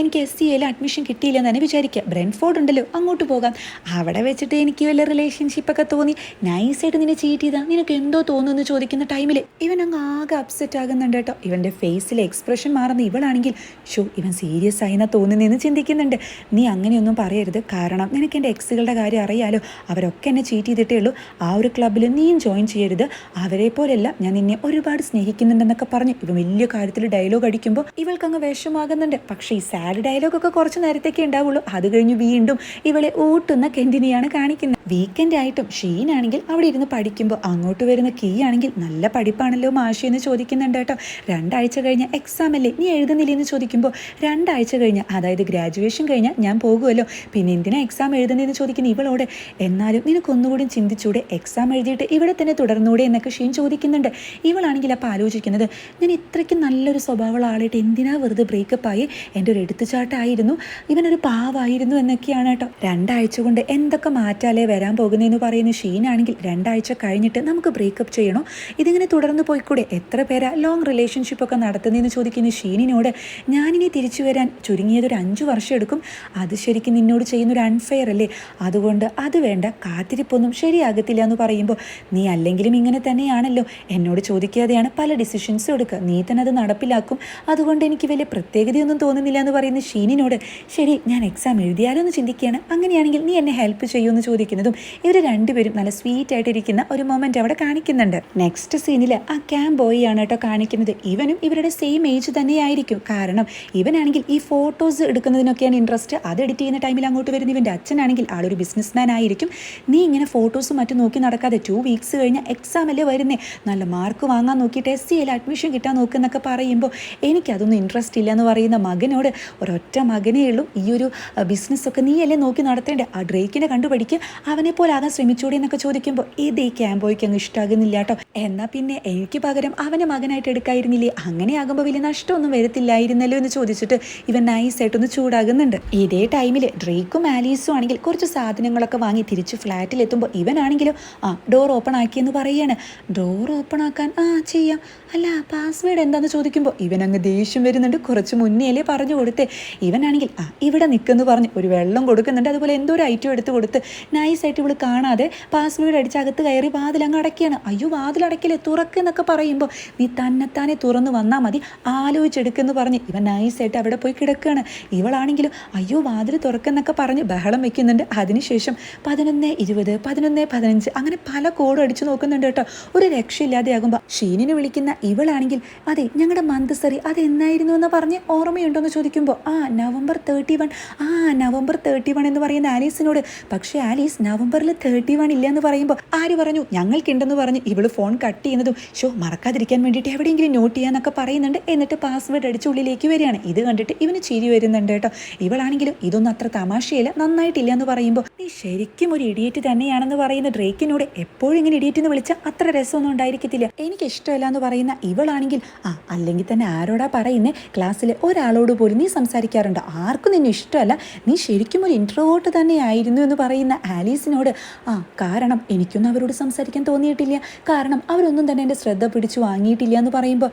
എനിക്ക് എസ് സി എയിൽ അഡ്മിഷൻ കിട്ടിയില്ല എന്ന് തന്നെ വിചാരിക്കുക ബ്രെൻഫോർഡ് ഉണ്ടല്ലോ അങ്ങോട്ട് പോകാം. അവിടെ വെച്ചിട്ട് എനിക്ക് വല്ല റിലേഷൻഷിപ്പൊക്കെ തോന്നി. നൈസായിട്ട് നിന്നെ ചീറ്റ് ചെയ്താൽ നിനക്ക് എന്തോ തോന്നുന്നു ചോദിക്കുന്ന ടൈമിൽ ഇവൻ അങ്ങ് ആകെ അപ്സെറ്റ് ആകുന്നുണ്ട് കേട്ടോ. ഇവന്റെ ഫേസിലെ എക്സ്പ്രഷൻ മാറുന്ന ഇവളാണെങ്കിൽ ഷോ ഇവൻ സീരിയസ് ആയി എന്നാ തോന്നുന്നതെന്ന് ചിന്തിക്കുന്നുണ്ട്. നീ അങ്ങനെയൊന്നും പറയരുത്. കാരണം നിനക്ക് എന്റെ എക്സുകളുടെ കാര്യം അറിയാലോ. അവരൊക്കെ എന്നെ ചീറ്റ് ചെയ്തിട്ടേ ഉള്ളൂ. ആ ഒരു ക്ലബ്ബിൽ നീയും ജോയിൻ ചെയ്യരുത്. അവരെ പോലെയല്ല ഞാൻ നിന്നെ ഒരുപാട് സ്നേഹിക്കുന്നുണ്ടെന്നൊക്കെ പറഞ്ഞു. ഇവ വലിയ കാര്യത്തിൽ ഡയലോഗ് അടിക്കുമ്പോൾ ഇവൾക്ക് അങ്ങ് വിഷമാകുന്നുണ്ട് പക്ഷേ ഈ സാഡ് ഡയലോഗൊക്കെ കുറച്ച് നേരത്തേക്കേ ഉണ്ടാവുള്ളൂ. അത് കഴിഞ്ഞ് വീണ്ടും ഇവളെ ഊട്ടുന്ന കെന്റിനെയാണ് കാണിക്കുന്നത്. വീക്കെൻഡ് ആയിട്ടും ഷീനാണെങ്കിൽ അവിടെ ഇരുന്ന് പഠിക്കുമ്പോൾ അങ്ങോട്ട് വരുന്ന കീ ആണെങ്കിൽ നല്ല പഠിപ്പാണല്ലോ മാഷി എന്ന് ചോദിക്കും. ചോദിക്കുന്നുണ്ട് കേട്ടോ. രണ്ടാഴ്ച കഴിഞ്ഞ് എക്സാം അല്ലേ? നീ എഴുതുന്നില്ലേ എന്ന് ചോദിക്കുമ്പോൾ രണ്ടാഴ്ച കഴിഞ്ഞ് അതായത് ഗ്രാജുവേഷൻ കഴിഞ്ഞാൽ ഞാൻ പോകുമല്ലോ പിന്നെ എന്തിനാ എക്സാം എഴുതുന്നതെന്ന് ചോദിക്കുന്ന ഇവളോട് എന്നാലും നിനക്കൊന്നുകൂടി ചിന്തിച്ചൂടെ എക്സാം എഴുതിയിട്ട് ഇവിടെ തന്നെ തുടർന്നൂടെ എന്നൊക്കെ ഷീൻ ചോദിക്കുന്നുണ്ട്. ഇവളാണെങ്കിൽ അപ്പോൾ ആലോചിക്കുന്നത് ഞാൻ ഇത്രയ്ക്ക് നല്ലൊരു സ്വഭാവമുള്ള ആളായിട്ട് എന്തിനാ വെറുതെ ബ്രേക്കപ്പ് ആയി? എന്റെ ഒരു എടുത്തുചാട്ടായിരുന്നു. ഇവനൊരു പാവായിരുന്നു എന്നൊക്കെയാണ് കേട്ടോ. രണ്ടാഴ്ച കൊണ്ട് എന്തൊക്കെ മാറ്റാലേ വരാൻ പോകുന്നതെന്ന് പറയുന്ന ഷീനാണെങ്കിൽ രണ്ടാഴ്ച കഴിഞ്ഞിട്ട് നമുക്ക് ബ്രേക്കപ്പ് ചെയ്യണോ? ഇതിങ്ങനെ തുടർന്ന് പോയിക്കൂടെ? എത്ര പേരാ ലോങ് റിലേഷൻഷിപ്പ് ഒക്കെ നടത്തുന്നതെന്ന് ചോദിക്കുന്ന ഷീനിനോട് ഞാനിനി തിരിച്ചു വരാൻ ചുരുങ്ങിയത് ഒരു അഞ്ച് വർഷം എടുക്കും. അത് ശരിക്കും നിന്നോട് ചെയ്യുന്നൊരു അൺഫെയർ അല്ലേ? അതുകൊണ്ട് അത് വേണ്ട കാത്തിരിപ്പൊന്നും ശരിയാകത്തില്ല എന്ന് പറയുമ്പോൾ നീ അല്ലെങ്കിലും ഇങ്ങനെ തന്നെയാണല്ലോ. എന്നോട് ചോദിക്കാതെയാണ് പല ഡിസിഷൻസും എടുക്കുക. നീ തന്നെ അത് നടപ്പിലാക്കും. അതുകൊണ്ട് എനിക്ക് വലിയ പ്രത്യേകതയൊന്നും തോന്നുന്നില്ല എന്ന് പറയുന്ന ഷീനിനോട് ശരി ഞാൻ എക്സാം എഴുതിയാലോ എന്ന് ചിന്തിക്കുകയാണ്. അങ്ങനെയാണെങ്കിൽ നീ എന്നെ ഹെൽപ്പ് ചെയ്യുമെന്ന് ചോദിക്കുന്നതും ഇവർ രണ്ടുപേരും നല്ല സ്വീറ്റ് ആയിട്ടിരിക്കുന്ന ഒരു മൊമെന്റ് അവിടെ കാണിക്കുന്നുണ്ട്. നെക്സ്റ്റ് സീനിൽ ആ ക്യാമ്പ് ബോയ് ആണ് കേട്ടോ കാണിക്കുന്നത്. ഇവനും ഇവരുടെ സെയിം ഏജ് തന്നെയായിരിക്കും. കാരണം ഇവനാണെങ്കിൽ ഈ ഫോട്ടോസ് എടുക്കുന്നതിനൊക്കെയാണ് ഇൻട്രസ്റ്റ് അത് എഡിറ്റ് ചെയ്യുന്ന ടൈമിൽ അങ്ങോട്ട് വരുന്ന ഇവന്റെ അച്ഛനാണെങ്കിൽ ആളൊരു ബിസിനസ് മാൻ ആയിരിക്കും. നീ ഇങ്ങനെ ഫോട്ടോസും മറ്റും നോക്കി നടക്കാതെ ടു വീക്സ് കഴിഞ്ഞാൽ എക്സാം അല്ലേ വരുന്നേ? നല്ല മാർക്ക് വാങ്ങാൻ നോക്കി ടെസ്റ്റ് ചെയ്യൽ അഡ്മിഷൻ കിട്ടാൻ നോക്കുന്നൊക്കെ പറയുമ്പോൾ എനിക്കതൊന്നും ഇൻട്രസ്റ്റ് ഇല്ല എന്ന് പറയുന്ന മകനോട് ഒരൊറ്റ മകനേ ഉള്ളൂ. ഈ ഒരു ബിസിനസ്സൊക്കെ നീയല്ലേ നോക്കി നടത്തേണ്ടേ? ആ ഡ്രേക്കിനെ കണ്ടുപഠിക്കുക അവനെ പോലെ ആകാൻ ശ്രമിച്ചൂടെ എന്നൊക്കെ ചോദിക്കുമ്പോൾ ഇത് ഈ ക്യാമ്പോയ്ക്ക് അങ്ങ് ഇഷ്ടമാകുന്നില്ല കേട്ടോ എന്നാൽ പിന്നെ എനിക്ക് പകരം അവനെ മകനായിട്ട് എടുക്കായിരുന്നില്ലേ? അങ്ങനെയാകുമ്പോൾ വലിയ നഷ്ടമൊന്നും വരത്തില്ലായിരുന്നല്ലോ എന്ന് ചോദിച്ചിട്ട് ഇവൻ നൈസായിട്ടൊന്ന് ചൂടാകുന്നുണ്ട്. ഇതേ ടൈമിൽ ഡ്രേക്കും ആലീസും ആണെങ്കിൽ കുറച്ച് സാധനങ്ങളൊക്കെ വാങ്ങി തിരിച്ച് ഫ്ലാറ്റിലെത്തുമ്പോൾ ഇവനാണെങ്കിലും ആ ഡോർ ഓപ്പൺ ആക്കിയെന്ന് പറയാണ്. ഡോർ ഓപ്പൺ ആക്കാൻ ആ ചെയ്യാം. അല്ല പാസ്വേഡ് എന്താണെന്ന് ചോദിക്കുമ്പോൾ ഇവൻ അങ്ങ് ദേഷ്യം വരുന്നുണ്ട്. കുറച്ച് മുന്നേലേ പറഞ്ഞു കൊടുത്തേ. ഇവനാണെങ്കിൽ ആ ഇവിടെ നിൽക്കുമെന്ന് പറഞ്ഞ് ഒരു വെള്ളം കൊടുക്കുന്നുണ്ട്. അതുപോലെ എന്തോ ഒരു ഐറ്റം എടുത്ത് കൊടുത്ത് നൈസായിട്ട് ഇവൾ കാണാതെ പാസ്വേഡ് അടിച്ച് അകത്ത് കയറി വാതിലങ്ങ് അടയ്ക്കുകയാണ്. അയ്യോ വാതിൽ അടയ്ക്കില്ലേ തുറക്കെന്നൊക്കെ പറയുമ്പോൾ നീ തന്നെത്താനെ തുറന്ന് വന്നാൽ മതി. ആലോചിച്ചെടുക്കുമെന്ന് പറഞ്ഞ് ഇവൻ നൈസായിട്ട് അവിടെ പോയി കിടക്കുകയാണ്. ഇവളാണെങ്കിലും അയ്യോ വാതിൽ തുറക്കെന്നൊക്കെ പറഞ്ഞ് ബഹളം വെക്കുന്നുണ്ട്. അതിനുശേഷം പതിനൊന്ന് ഇരുപത് പതിനൊന്ന് പതിനഞ്ച് അങ്ങനെ പല കോഡും അടിച്ചു നോക്കുന്നുണ്ട് കേട്ടോ. ഒരു രക്ഷയില്ലാതെയാകുമ്പോൾ ഷീനിനെ വിളിക്കുന്ന ഇവളാണെങ്കിൽ അതെ ഞങ്ങളുടെ മന്ദസറി അതെന്നായിരുന്നു എന്ന് പറഞ്ഞ് ഓർമ്മയുണ്ടോ എന്ന് ചോദിക്കുമ്പോൾ ആ നവംബർ തേർട്ടി വൺ. ആ നവംബർ തേർട്ടി വൺ എന്ന് പറയുന്ന ആലീസിനോട്. പക്ഷേ ആലീസ് നവംബറിൽ തേർട്ടി വൺ ഇല്ല എന്ന് പറയുമ്പോൾ ആര് പറഞ്ഞു? ഞങ്ങൾക്കുണ്ടെന്ന് പറഞ്ഞ് ഇവൾ ഫോൺ കട്ട് ചെയ്യുന്നതും ഷോ മറക്കാതിരിക്കാൻ വേണ്ടിയിട്ട് എവിടെയെങ്കിലും നോട്ട് ചെയ്യാന്നൊക്കെ പറയുന്നുണ്ട്. എന്നിട്ട് പാസ്വേഡ് അടിച്ച് ഉള്ളിലേക്ക് വരികയാണ്. ഇത് കണ്ടിട്ട് ഇവന് ചിരി വരുന്നുണ്ട് കേട്ടോ. ഇവളാണെങ്കിലും ഇതൊന്നും അത്ര തമാശയില്ല നന്നായിട്ടില്ല എന്ന് പറയുമ്പോൾ നീ ശരിക്കും ഒരു ഇഡിയറ്റ് തന്നെയാണെന്ന് പറയുന്ന ഡ്രേക്കിനോട് എപ്പോഴും ഇങ്ങനെ ഇഡിയറ്റ് എന്ന് വിളിച്ചാൽ അത്ര രസമൊന്നും ഉണ്ടായിരിക്കത്തില്ല. എനിക്ക് ഇഷ്ടമല്ല എന്ന് പറയുന്ന ഇവളാണെങ്കിൽ ആ അല്ലെങ്കിൽ തന്നെ ആരോടാ പറയുന്നേ? ക്ലാസ്സിലെ ഒരാളോട് പോലും നീ സംസാരിക്കാറുണ്ട്. ആർക്കും നിന്നെ ഇഷ്ടമല്ല. നീ ശരിക്കും ഒരു ഇൻട്രോവേർട്ട് തന്നെയായിരുന്നു എന്ന് പറയുന്ന ആലീസിനോട് ആ കാരണം എനിക്കൊന്നും അവരോട് സംസാരിക്കാൻ തോന്നിയിട്ടില്ല. കാരണം അവരൊന്നും തന്നെ എന്റെ ശ്രദ്ധ പിടിച്ചു വാങ്ങിയിട്ടില്ല എന്ന് പറയുമ്പോൾ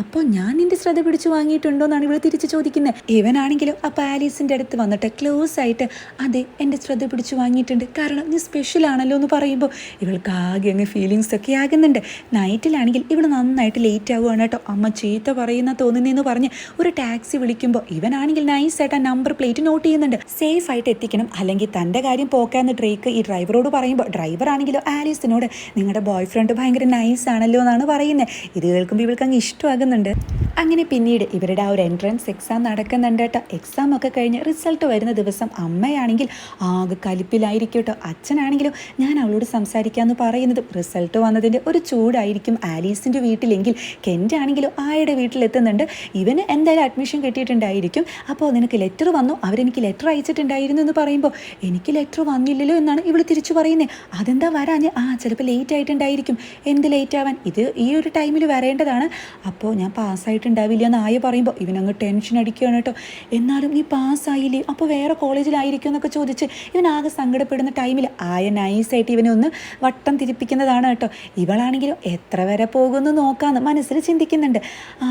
അപ്പോൾ ഞാൻ നിന്റെ ശ്രദ്ധ പിടിച്ചു വാങ്ങിയിട്ടുണ്ടോ എന്നാണ് ഇവിടെ തിരിച്ച് ചോദിക്കുന്നത്. ഇവനാണെങ്കിലും അപ്പോൾ ആലീസിന്റെ അടുത്ത് വന്നിട്ട് ക്ലോസ് ആയിട്ട് അതെ എന്റെ ശ്രദ്ധ പിടിച്ചു വാങ്ങിയിട്ടുണ്ട്. കാരണം നീ സ്പെഷ്യൽ ആണല്ലോ എന്ന് പറയുമ്പോൾ ഇവൾക്ക് ആകെ അങ്ങ് ഫീലിങ്സ് ഒക്കെ ആകുന്നുണ്ട്. നൈറ്റിലാണെങ്കിൽ ഇവൾ നന്നായിട്ട് ലേറ്റ് ആവുകയാണ് കേട്ടോ. അമ്മ ചീത്ത പറയുന്ന തോന്നുന്നതെന്ന് പറഞ്ഞ് ഒരു ടാക്സി വിളിക്കുമ്പോൾ ഇവനാണെങ്കിൽ നൈസായിട്ട് ആ നമ്പർ പ്ലേറ്റ് നോട്ട് ചെയ്യുന്നുണ്ട്. സേഫ് ആയിട്ട് എത്തിക്കണം. അല്ലെങ്കിൽ തന്റെ കാര്യം പോക്കാന്ന് ഡ്രേക്ക് ഈ ഡ്രൈവറോട് പറയുമ്പോൾ ഡ്രൈവർ ആണെങ്കിലോ ആലീസിനോട്? നിങ്ങളുടെ ബോയ് ഫ്രണ്ട് ഭയങ്കര നൈസ് ആണല്ലോ എന്നാണ് പറയുന്നത് ഇത് കേൾക്കുമ്പോൾ ഇവൾക്ക് അങ്ങ് ഇഷ്ടമാകുന്നുണ്ട്. അങ്ങനെ പിന്നീട് ഇവരുടെ ആ ഒരു എൻട്രൻസ് എക്സാം നടക്കുന്നുണ്ട് കേട്ടോ. എക്സാം ഒക്കെ കഴിഞ്ഞ് റിസൾട്ട് വരുന്ന ദിവസം അമ്മയാണെങ്കിൽ ആകെ കലിപ്പിലായിരിക്കും കേട്ടോ. അച്ഛനാണെങ്കിലും ഞാൻ അവളോട് സംസാരിക്കാമെന്ന് പറയുന്നത്. റിസൾട്ട് വന്നതിന്റെ ഒരു ചൂടായിരിക്കും ആലീസിന്റെ വീട്ടിലെങ്കിൽ കെന്റ് ആണെങ്കിലും ആയുടെ വീട്ടിലെത്തുന്നുണ്ട്. ഇവന് എന്തായാലും അഡ്മിഷൻ കിട്ടിയിട്ടുണ്ടായിരിക്കും. അപ്പോൾ നിനക്ക് ലെറ്റർ വന്നു. അവരെനിക്ക് ലെറ്റർ അയച്ചിട്ടുണ്ടായിരുന്നു എന്ന് പറയുമ്പോൾ എനിക്ക് ലെറ്റർ വന്നില്ലല്ലോ എന്നാണ് ഇവൾ തിരിച്ചു പറയുന്നത് അതെന്താ വരാഞ്ഞ്? ആ ചിലപ്പോൾ ലേറ്റ് ആയിട്ടുണ്ടായിരിക്കും. എന്ത് ലേറ്റ് ആവാൻ? ഇത് ഈ ഒരു ടൈമിൽ വരേണ്ടതാണ്. അപ്പോൾ ഞാൻ പാസ്സായിട്ടുണ്ടാവില്ല എന്ന് ആയ പറയുമ്പോൾ ഇവനങ്ങ് ടെൻഷൻ അടിക്കുകയാണ് കേട്ടോ. എന്നാലും നീ പാസ്സായില്ലേ അപ്പോൾ വേറെ കോളേജിലായിരിക്കും എന്നൊക്കെ ചോദിച്ച് ഇവൻ ആകെ സങ്കടപ്പെടുന്ന ടൈമിൽ ആയ നൈസായിട്ട് ഇവനെ ഒന്ന് വട്ടം തിരിപ്പിക്കുന്നതാണ് കേട്ടോ. ഇവളാണെങ്കിലും എത്ര വരെ പോകുമെന്ന് നോക്കാമെന്ന് മനസ്സിൽ ചിന്തിക്കുന്നുണ്ട്. ആ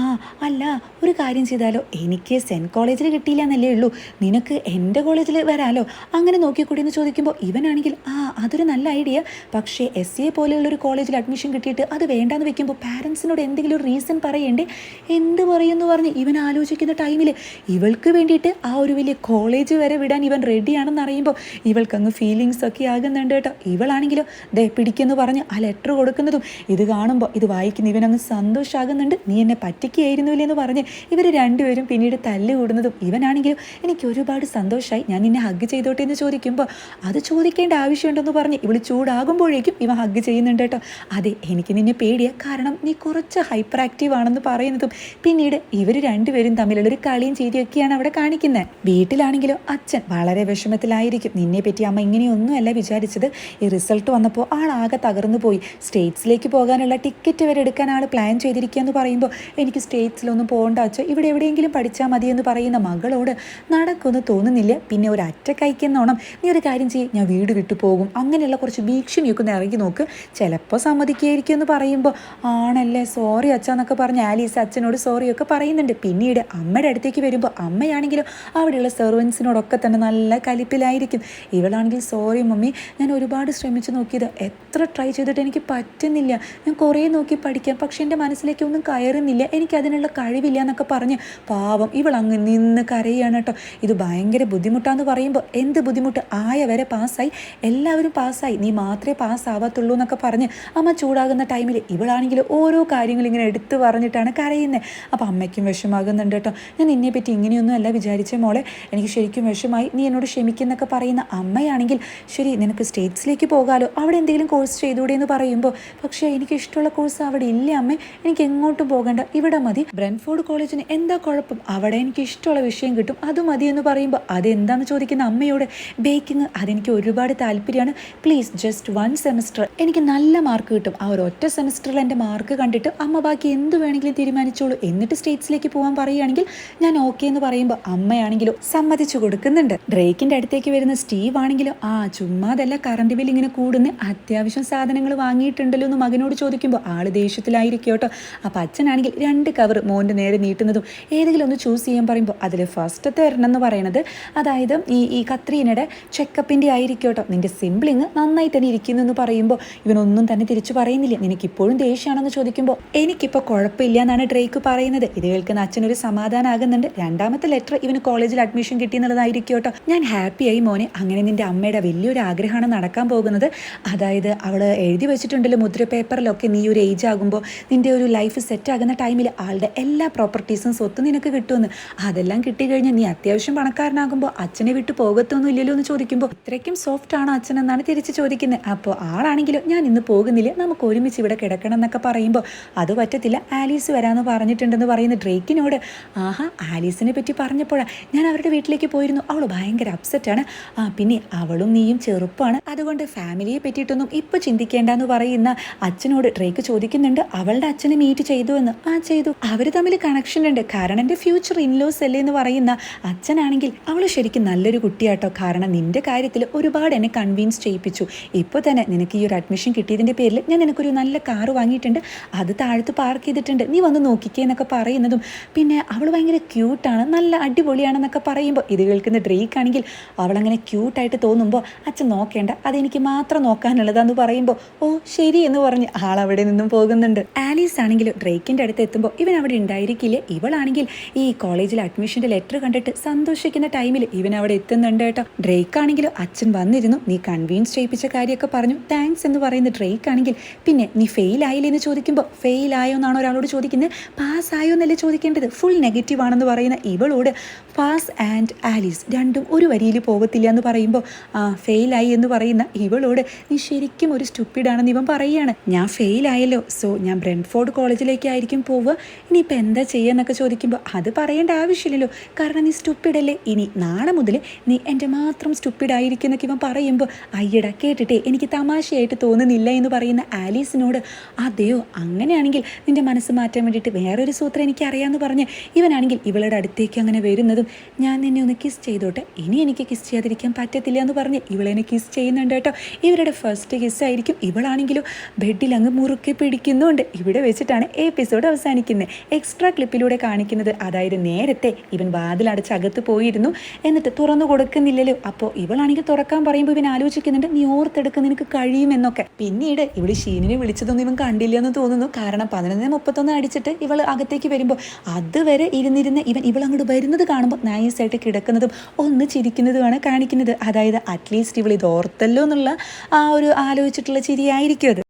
അല്ല ഒരു കാര്യം ചെയ്താലോ? എനിക്ക് സെന്റ് കോളേജിൽ കിട്ടിയില്ല എന്നല്ലേ ഉള്ളൂ. നിനക്ക് എന്റെ കോളേജിൽ വരാലോ? അങ്ങനെ നോക്കിക്കൂടി എന്ന് ചോദിക്കുമ്പോൾ ഇവനാണെങ്കിൽ ആ അതൊരു നല്ല ഐഡിയ. പക്ഷേ എസ് എ പോലെയുള്ളൊരു കോളേജിൽ അഡ്മിഷൻ കിട്ടിയിട്ട് അത് വേണ്ടാന്ന് വെക്കുമ്പോൾ പാരൻസിനോട് എന്തെങ്കിലും ഒരു റീസൺ പറയണ്ടേ? എന്ത് പറയുമെന്ന് പറഞ്ഞ് ഇവൻ ആലോചിക്കുന്ന ടൈമിൽ ഇവൾക്ക് വേണ്ടിയിട്ട് ആ ഒരു വലിയ കോളേജ് വരെ വിടാൻ ഇവൻ റെഡിയാണെന്ന് അറിയുമ്പോൾ ഇവൾക്ക് അങ്ങ് ഫീലിങ്സ് ഒക്കെ ആകുന്നുണ്ട് കേട്ടോ. ഇവളാണെങ്കിലോ? ദേ പിടിക്കുന്നു പറഞ്ഞ് ആ ലെറ്റർ കൊടുക്കുന്നതും ഇത് കാണുമ്പോൾ ഇത് വായിക്കുന്ന ഇവനങ്ങ് സന്തോഷമാകുന്നുണ്ട് നീ എന്നെ പറ്റിക്കുകയായിരുന്നില്ലേ എന്ന് പറഞ്ഞ് ഇവർ രണ്ടുപേരും പിന്നീട് തല്ലുകൂടുന്നതും ഇവനാണെങ്കിലും എനിക്ക് ഒരുപാട് സന്തോഷമായി ഞാൻ നിന്നെ ഹഗ് ചെയ്തോട്ടെ എന്ന് ചോദിക്കുമ്പോൾ അത് ചോദിക്കേണ്ട ആവശ്യമുണ്ടെന്ന് പറഞ്ഞ് ഇവൾ ചൂടാകുമ്പോഴേക്കും ഇവ ഹഗ് ചെയ്യുന്നുണ്ട് കേട്ടോ. അതെ എനിക്ക് നിന്നെ പേടിയാ. കാരണം നീ കുറച്ച് ഹൈപ്പർ ആക്റ്റീവ് ആണെന്ന് പറയുന്നതും പിന്നീട് ഇവർ രണ്ടുപേരും തമ്മിലുള്ളൊരു കളിയും ചെയ്തിയൊക്കെയാണ് അവിടെ കാണിക്കുന്നത് വീട്ടിലാണെങ്കിലോ അച്ഛൻ വളരെ വിഷമത്തിലായിരിക്കും. നിന്നെ പറ്റി അമ്മ ഇങ്ങനെയൊന്നുമല്ല വിചാരിച്ചത്. ഈ റിസൾട്ട് വന്നപ്പോൾ ആളാകെ തകർന്നു പോയി സ്റ്റേറ്റ്സിലേക്ക് പോകാനുള്ള ടിക്കറ്റ് വരെ എടുക്കാൻ ആൾ പ്ലാൻ ചെയ്തിരിക്കുക എന്ന് പറയുമ്പോൾ എനിക്ക് സ്റ്റേറ്റ്സിലൊന്നും പോകേണ്ട അച്ഛൻ ഇവിടെ എവിടെയെങ്കിലും പഠിച്ചാൽ മതി എന്ന് പറയുന്ന മകളോട് നടക്കുമെന്ന് തോന്നുന്നില്ല. പിന്നെ ഒരു അറ്റ കൈക്കെന്നോണം നീ ഒരു കാര്യം ചെയ്യും. ഞാൻ വീട് വിട്ടു പോകും. അങ്ങനെയുള്ള കുറച്ച് ഭീഷണിയൊക്കെ ഇറങ്ങി നോക്ക്. ചിലപ്പോൾ സമ്മതിക്കുകയായിരിക്കും എന്ന് പറയുമ്പോൾ ആണല്ലേ സോറി അച്ഛ എന്നൊക്കെ പറഞ്ഞ് ആലീസ് അച്ഛനോട് സോറിയൊക്കെ പറയുന്നുണ്ട്. പിന്നീട് അമ്മയുടെ അടുത്തേക്ക് വരുമ്പോൾ അമ്മയാണെങ്കിലും അവിടെയുള്ള സെർവൻസിനോടൊക്കെ തന്നെ നല്ല കലിപ്പിലായിരിക്കും. ഇവളാണെങ്കിൽ സോറി മമ്മി ഞാൻ ഒരുപാട് ശ്രമിച്ചു നോക്കിയത്. എത്ര ട്രൈ ചെയ്തിട്ട് എനിക്ക് പറ്റുന്നില്ല. ഞാൻ കുറേ നോക്കി പഠിക്കാം പക്ഷേ എന്റെ മനസ്സിലേക്ക് ഒന്നും കയറുന്നില്ല. എനിക്കതിനുള്ള കഴിവില്ല എന്നൊക്കെ പറഞ്ഞ് പാവം ഇവൾ അങ്ങ് നിന്ന് കരയാണ് കേട്ടോ. ഇത് ഭയങ്കര ബുദ്ധിമുട്ടാന്ന് പറയുമ്പോൾ എന്ത് ബുദ്ധിമുട്ട്? ആയ വരെ പാസ്സായി. എല്ലാവരും പാസ്സായി. നീ മാത്രമേ പാസ്സാവാത്തുള്ളൂ എന്നൊക്കെ പറഞ്ഞ് അമ്മ ചൂടാകുന്ന ടൈമിൽ ഇവളാണെങ്കിൽ ഓരോ കാര്യങ്ങൾ ഇങ്ങനെ എടുത്തു പറഞ്ഞിട്ടാണ് കരയുന്നത് അപ്പോൾ അമ്മയ്ക്കും വിഷമാകുന്നുണ്ട് കേട്ടോ. ഞാൻ നിന്നെ പറ്റി ഇങ്ങനെയൊന്നും അല്ല വിചാരിച്ച മോളെ. എനിക്ക് ശരിക്കും വിഷമായി നീ എന്നോട് ക്ഷമിക്കുന്നൊക്കെ പറയുന്ന അമ്മയാണെങ്കിൽ ശരി നിനക്ക് സ്റ്റേറ്റ്സിലേക്ക് പോകാലോ. അവിടെ എന്തെങ്കിലും കോഴ്സ് ചെയ്തുകൂടെ എന്ന് പറയുമ്പോൾ പക്ഷേ എനിക്ക് ഇഷ്ടമുള്ള കോഴ്സ് അവിടെ ഇല്ല. അമ്മേ എനിക്ക് എങ്ങോട്ടും പോകണ്ട? ഇവിടെ മതി. ബ്രെൻഫോർഡ് കോളേജിന് എന്താ കുഴപ്പം? അവിടെ എനിക്ക് ഇഷ്ടമുള്ള വിഷയം കിട്ടും അത് മതി എന്ന് പറയുമ്പോൾ അതെന്താണെന്ന് ചോദിക്കുന്ന അമ്മയോട് ബേക്കിംഗ് അതെനിക്ക് ഒരുപാട് താല്പര്യമാണ്. Please just one semester. എനിക്ക് നല്ല മാർക്ക് കിട്ടും. ആ ഒരു ഒറ്റ സെമസ്റ്ററിൽ എന്റെ മാർക്ക് കണ്ടിട്ട് അമ്മ ബാക്കി എന്ത് വേണമെങ്കിലും തീരുമാനിച്ചോളൂ. എന്നിട്ട് സ്റ്റേറ്റ്സിലേക്ക് പോകാൻ പറയുകയാണെങ്കിൽ ഞാൻ ഓക്കെ എന്ന് പറയുമ്പോൾ അമ്മയാണെങ്കിലും സമ്മതിച്ചു കൊടുക്കുന്നുണ്ട്. ഡ്രേക്കിന്റെ അടുത്തേക്ക് വരുന്ന സ്റ്റീവ് ആണെങ്കിലും ആ ചുമ്മാതല്ല കറണ്ട് ബിൽ ഇങ്ങനെ കൂടുന്ന അത്യാവശ്യം സാധനങ്ങൾ വാങ്ങിയിട്ടുണ്ടല്ലോ എന്ന് മകനോട് ചോദിക്കുമ്പോൾ ആൾ ദേഷ്യത്തിലായിരിക്കും കേട്ടോ. അപ്പം അച്ഛനാണെങ്കിൽ രണ്ട് കവർ മോന്റെ നേരെ നീട്ടുന്നതും ഏതെങ്കിലും ഒന്ന് ചൂസ് ചെയ്യാൻ പറയുമ്പോൾ അതിൽ ഫസ്റ്റത്തെ ഒരെണ്ണം എന്ന് പറയുന്നത് അതായത് ഈ ഈ കത്രീനയുടെ ചെക്കപ്പിന്റെ ആയിരിക്കും കേട്ടോ. നിന്റെ സിംബ്ലിങ് നന്നായി തന്നെ ഇരിക്കുന്നു എന്ന് പറയുമ്പോൾ ഇവനൊന്നും തന്നെ തിരിച്ചു പറയുന്നില്ല. നിനക്കിപ്പോഴും ദേഷ്യമാണെന്ന് ചോദിക്കുമ്പോൾ എനിക്കിപ്പോൾ കുഴപ്പമില്ല എന്നാണ് ഡ്രേക്ക് പറയുന്നത്. ഇത് കേൾക്കുന്ന അച്ഛനൊരു സമാധാനമാകുന്നുണ്ട് രണ്ടാമത്തെ ലെറ്റർ ഇവന് കോളേജിൽ അഡ്മിഷൻ കിട്ടി എന്നുള്ളതായിരിക്കും കേട്ടോ. ഞാൻ ഹാപ്പിയായി മോനെ. അങ്ങനെ നിന്റെ അമ്മയുടെ വലിയൊരു ആഗ്രഹമാണ് നടക്കാൻ പോകുന്നത്. അതായത് അവൾ എഴുതി വെച്ചിട്ടുണ്ടല്ലോ മുദ്ര പേപ്പറിലൊക്കെ നീ ഒരു ഏജ് ആകുമ്പോൾ നിന്റെ ഒരു ലൈഫ് സെറ്റാകുന്ന ടൈമിൽ ആളുടെ എല്ലാ പ്രോപ്പർട്ടീസും സ്വത്ത് നിനക്ക് കിട്ടുമെന്ന്. അതെല്ലാം കിട്ടിക്കഴിഞ്ഞാൽ നീ അത്യാവശ്യം പണക്കാരനാകുമ്പോൾ അച്ഛനെ വിട്ട് പോകത്തൊന്നും ഇല്ലല്ലോ എന്ന് ചോദിക്കുമ്പോൾ ഇത്രയ്ക്കും സോഫ്റ്റ് ആണോ അച്ഛൻ? എന്നാണ് തിരിച്ച് ചോദിക്കുന്നത് അപ്പോൾ ആളാണെങ്കിലും ഞാൻ ഇന്ന് പോകുന്നില്ല. നമുക്ക് ഒരുമിച്ച് ഇവിടെ കിടക്കണം എന്നൊക്കെ പറയുമ്പോൾ അത് പറ്റത്തില്ല. ആലീസ് വരാമെന്ന് പറഞ്ഞിട്ടുണ്ടെന്ന് പറയുന്ന ഡ്രേക്കിനോട് ആഹാ ആലീസിനെ പറ്റി പറഞ്ഞപ്പോഴാണ് ഞാൻ അവരുടെ വീട്ടിലേക്ക് പോയിരുന്നു. അവൾ ഭയങ്കര അപ്സെറ്റാണ് ആ പിന്നെ അവളും നീയും ചെറുപ്പമാണ് അതുകൊണ്ട് ഫാമിലിയെ പറ്റിയിട്ടൊന്നും ഇപ്പോൾ ചിന്തിക്കേണ്ടെന്ന് പറയുന്ന അച്ഛനോട് ഡ്രേക്ക് ചോദിക്കുന്നുണ്ട്. അവളുടെ അച്ഛനെ മീറ്റ് ചെയ്തു എന്ന്. ആ ചെയ്തു. അവർ തമ്മിൽ കണക്ഷൻ ഉണ്ട്. കാരണം എന്റെ ഫ്യൂച്ചർ ഇൻലോസ് അല്ലേ എന്ന് പറയുന്ന അച്ഛനാണെങ്കിൽ അവൾ ശരിക്കും നല്ലൊരു കുട്ടിയാട്ടോ. കാരണം നിന്റെ കാര്യത്തിൽ ഒരുപാട് എന്നെ കൺവീൻസ് ചെയ്യിപ്പിച്ചു. ഇപ്പോൾ തന്നെ നിനക്ക് ഈ ഒരു അഡ്മിഷൻ കിട്ടിയതിന്റെ പേരിൽ ഞാൻ നിനക്കൊരു നല്ല കാറ് വാങ്ങിയിട്ടുണ്ട്. അത് താഴത്ത് പാർക്ക് ചെയ്തിട്ടുണ്ട്. നീ വന്ന് നോക്കിക്കേ എന്നൊക്കെ പറയുന്നതും പിന്നെ അവൾ ഭയങ്കര ക്യൂട്ടാണ് നല്ല അടിപൊളിയാണെന്നൊക്കെ പറയുമ്പോൾ ഇത് കേൾക്കുന്ന ഡ്രേക്ക് ആണെങ്കിൽ അവളങ്ങനെ ക്യൂട്ടായിട്ട് തോന്നുമ്പോൾ അച്ഛൻ നോക്കേണ്ട. അതെനിക്ക് മാത്രം നോക്കാനുള്ളതാന്ന് പറയുമ്പോൾ ഓ ശരി എന്ന് പറഞ്ഞ് ആൾ അവിടെ നിന്നും പോകുന്നുണ്ട്. ആലീസ് ആണെങ്കിലും ഡ്രേക്കിന്റെ അടുത്ത് എത്തുമ്പോൾ ഇവൻ അവിടെ ഉണ്ടായിരിക്കില്ല. ഇവളാണെങ്കിൽ ഈ കോളേജിൽ അഡ്മിഷന്റെ ലെറ്റർ കണ്ടിട്ട് സന്തോഷിക്കുന്ന ടൈമിൽ ഇവൻ അവിടെ എത്തുന്നുണ്ട് കേട്ടോ. ഡ്രേക്ക് ആണെങ്കിലും അച്ഛൻ വന്നിരുന്നു. നീ കൺവീൻസ് ചെയ്യിപ്പിച്ച കാര്യമൊക്കെ പറഞ്ഞു. താങ്ക്സ് എന്ന് പറയുന്ന ഡ്രേക്ക് ആണെങ്കിൽ പിന്നെ നീ ഫെയിൽ ആയില്ലേ എന്ന് ചോദിക്കുമ്പോൾ ഫെയിൽ ആയോ എന്നാണ് ഒരാളോട് ചോദിക്കുന്നത്. പാസ് ആയോ എന്നല്ലേ ചോദിക്കേണ്ടത്? ഫുൾ നെഗറ്റീവ് ആണെന്ന് പറയുന്ന ഇവളോട് പാസ് ആൻഡ് ആലീസ് രണ്ടും ഒരു വരിയിൽ പോകത്തില്ല എന്ന് പറയുമ്പോൾ ആ ഫെയിലായി എന്ന് പറയുന്ന ഇവളോട് നീ ശരിക്കും ഒരു സ്റ്റുപ്പിഡാണെന്ന് ഇവൻ പറയുകയാണ് ഞാൻ ഫെയിലായല്ലോ. സോ ഞാൻ ബ്രെൻഫോർഡ് കോളേജിലേക്കായിരിക്കും പോവുക. ഇനിയിപ്പോൾ എന്താ ചെയ്യുക ചോദിക്കുമ്പോൾ അത് പറയേണ്ട ആവശ്യമില്ലല്ലോ. കാരണം നീ സ്റ്റുപ്പിഡല്ലേ ഇനി നാളെ മുതൽ നീ എന്റെ മാത്രം സ്റ്റുപ്പിഡായിരിക്കുന്നൊക്കെ ഇവൻ പറയുമ്പോൾ അയ്യട കേട്ടിട്ടേ എനിക്ക് തമാശയായിട്ട് തോന്നുന്നില്ല എന്ന് പറയുന്ന ആലീസിനോട് അതെയോ? അങ്ങനെയാണെങ്കിൽ നിന്റെ മനസ്സ് മാറ്റാൻ വേണ്ടിയിട്ട് വേറൊരു സൂത്രം എനിക്കറിയാമെന്ന് പറഞ്ഞ് ഇവനാണെങ്കിൽ ഇവളുടെ അടുത്തേക്ക് അങ്ങനെ വരുന്നതും ഞാൻ നിന്നെ ഒന്ന് കിസ് ചെയ്തോട്ടെ? ഇനി എനിക്ക് കിസ് ചെയ്യാതിരിക്കാൻ പറ്റത്തില്ല എന്ന് പറഞ്ഞ് ഇവളെന്നെ കിസ് ചെയ്യുന്നുണ്ട് കേട്ടോ. ഇവരുടെ ഫസ്റ്റ് കിസ് ആയിരിക്കും ഇവളാണെങ്കിലും ബെഡിൽ അങ്ങ് മുറുക്കി പിടിക്കുന്നുണ്ട്. ഇവിടെ വെച്ചിട്ടാണ് എപ്പിസോഡ് അവസാനിക്കുന്നത്. എക്സ്ട്രാ ക്ലിപ്പിലൂടെ കാണിക്കുന്നത് അതായത് നേരത്തെ ഇവൻ വാതിലടച്ച് അകത്ത് പോയിരുന്നു. എന്നിട്ട് തുറന്നു കൊടുക്കുന്നില്ലല്ലോ. അപ്പോൾ ഇവളാണെങ്കിൽ തുറക്കാൻ പറയുമ്പോൾ ഇവൻ ആലോചിക്കുന്നുണ്ട് നീ ഓർത്തെടുക്കാൻ നിനക്ക് കഴിയുമെന്നൊക്കെ. പിന്നീട് ഇവിടെ ഷീനിനെ വിളിച്ചതൊന്നും ഇവൻ കണ്ടില്ല എന്ന് തോന്നുന്നു. കാരണം പതിനൊന്ന് മുപ്പത്തൊന്ന് അടിച്ചിട്ട് ഇവൾ അകത്തേക്ക് വരുമ്പോൾ അതുവരെ ഇരുന്നിരുന്ന് ഇവൻ ഇവൾ അങ്ങോട്ട് വരുന്നത് കാണുമ്പോൾ നൈസായിട്ട് കിടക്കുന്നതും ഒന്ന് ചിരിക്കുന്നതുമാണ് കാണിക്കുന്നത്. അതായത് അറ്റ്ലീസ്റ്റ് ഇവൾ ഇത് ഓർത്തല്ലോ എന്നുള്ള ആ ഒരു ആലോചിച്ചിട്ടുള്ള ചിരിയായിരിക്കും അത്.